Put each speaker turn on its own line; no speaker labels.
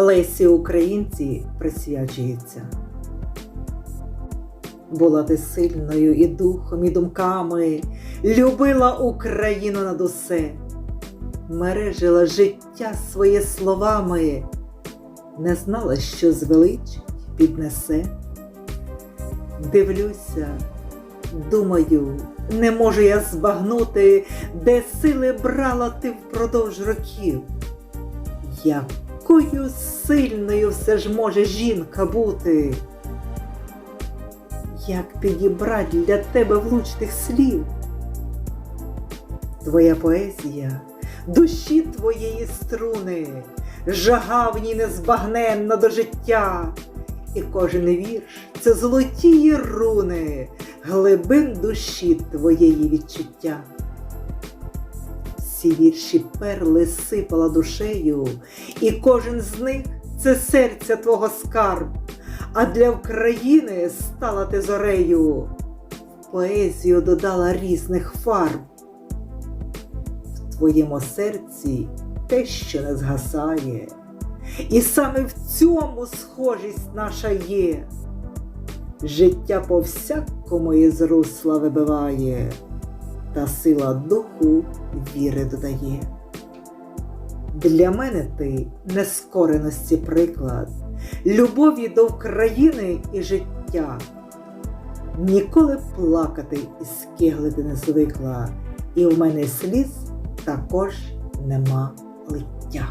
Лесі Українці присвячується. Була ти сильною і духом, і думками, любила Україну над усе, мережила життя своє словами, не знала, що звеличить, піднесе. Дивлюся, думаю, не можу я збагнути, де сили брала ти впродовж років. Якою сильною все ж може жінка бути? Як підібрати для тебе влучних слів? Твоя поезія, душі твоєї струни, жага в ній незбагненна до життя, і кожен вірш це золотії руни, глибин душі твоєї відчуття. Всі вірші перли сипала душею, і кожен з них це серця твого скарб, а для України стала ти зорею, поезію додала різних фарб. В твоєму серці те, що не згасає, і саме в цьому схожість наша є. Життя по всякому із русла вибиває, та сила духу віри додає. Для мене ти нескореності приклад, любові до України і життя. Ніколи плакати і скиглити не звикла, і в мене сліз також нема лиття.